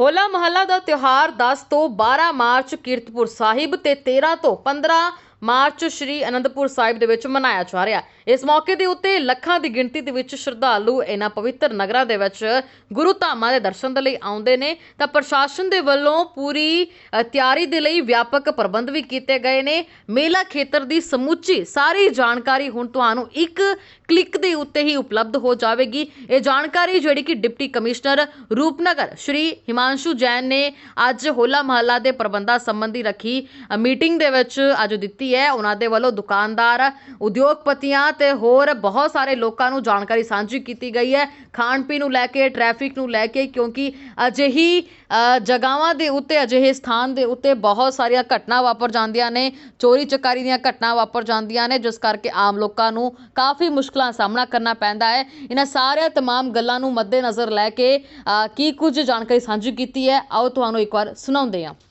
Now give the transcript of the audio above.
ਹੋਲਾ ਮਹੱਲਾ ਦਾ ਤਿਉਹਾਰ 10 ਤੋਂ 12 ਮਾਰਚ ਕੀਰਤਪੁਰ ਸਾਹਿਬ ਤੇ 13 ਤੋਂ 15 ਮਾਰਚ ਸ਼੍ਰੀ ਅਨੰਦਪੁਰ ਸਾਹਿਬ ਦੇ ਵਿੱਚ ਮਨਾਇਆ ਜਾ ਰਿਹਾ ਇਸ ਮੌਕੇ ਦੇ ਉੱਤੇ ਲੱਖਾਂ ਦੀ ਗਿਣਤੀ ਦੇ ਵਿੱਚ ਸ਼ਰਧਾਲੂ ਇਹਨਾਂ ਪਵਿੱਤਰ ਨਗਰਾਂ ਦੇ ਵਿੱਚ ਗੁਰੂ ਧਾਮਾਂ ਦੇ ਦਰਸ਼ਨ ਦੇ ਲਈ ਆਉਂਦੇ ਨੇ। ਤਾਂ ਪ੍ਰਸ਼ਾਸਨ ਦੇ ਵੱਲੋਂ ਪੂਰੀ ਤਿਆਰੀ ਦੇ ਲਈ ਵਿਆਪਕ ਪ੍ਰਬੰਧ ਵੀ ਕੀਤੇ ਗਏ ਨੇ। ਮੇਲਾ ਖੇਤਰ ਦੀ ਸਮੁੱਚੀ ਸਾਰੀ ਜਾਣਕਾਰੀ ਹੁਣ ਤੁਹਾਨੂੰ ਇੱਕ ਕਲਿੱਕ ਦੇ ਉੱਤੇ ਹੀ ਉਪਲਬਧ ਹੋ ਜਾਵੇਗੀ। ਇਹ ਜਾਣਕਾਰੀ ਜਿਹੜੀ ਕਿ ਡਿਪਟੀ ਕਮਿਸ਼ਨਰ ਰੂਪਨਗਰ ਸ਼੍ਰੀ ਹਿਮਾਂਸ਼ੂ ਜੈਨ ਨੇ ਅੱਜ ਹੋਲਾ ਮਹੱਲਾ ਦੇ ਪ੍ਰਬੰਧਾਂ ਸੰਬੰਧੀ ਰੱਖੀ। ਮੀਟਿੰਗ ਦੇ ਵਿੱਚ ਅੱਜ ਦਿੱਤੀ ਹੈ ਉਹਨਾਂ ਦੇ ਵੱਲੋਂ ਦੁਕਾਨਦਾਰ ਉਦਯੋਗਪਤੀਆਂ ਤੇ ਹੋਰ ਬਹੁਤ ਸਾਰੇ ਲੋਕਾਂ ਨੂੰ ਜਾਣਕਾਰੀ ਸਾਂਝੀ ਕੀਤੀ ਗਈ ਹੈ ਖਾਣ ਪੀਣ ਨੂੰ ਲੈ ਕੇ ਟ੍ਰੈਫਿਕ ਨੂੰ ਲੈ ਕੇ ਕਿਉਂਕਿ ਅਜਿਹੀ ਅ, ਜਗ੍ਹਾਵਾਂ ਦੇ ਉੱਤੇ ਅਜਿਹੇ ਸਥਾਨ ਦੇ ਉੱਤੇ ਬਹੁਤ ਸਾਰੀਆਂ ਘਟਨਾ ਵਾਪਰ ਜਾਂਦੀਆਂ ਨੇ ਚੋਰੀ ਚਕਾਰੀ ਦੀਆਂ ਘਟਨਾ ਵਾਪਰ ਜਾਂਦੀਆਂ ਨੇ ਜਿਸ ਕਰਕੇ ਆਮ ਲੋਕਾਂ ਨੂੰ ਕਾਫੀ ਮੁਸ਼ਕਲਾਂ ਦਾ ਸਾਹਮਣਾ ਕਰਨਾ ਪੈਂਦਾ ਹੈ ਇਹਨਾਂ ਸਾਰੀਆਂ तमाम ਗੱਲਾਂ ਨੂੰ ਮੱਦੇਨਜ਼ਰ ਲੈ ਕੇ ਅ, ਕੀ ਕੁਝ ਜਾਣਕਾਰੀ ਸਾਂਝੀ ਕੀਤੀ ਹੈ ਆਓ ਤੁਹਾਨੂੰ ਇੱਕ ਵਾਰ ਸੁਣਾਉਂਦੇ ਹਾਂ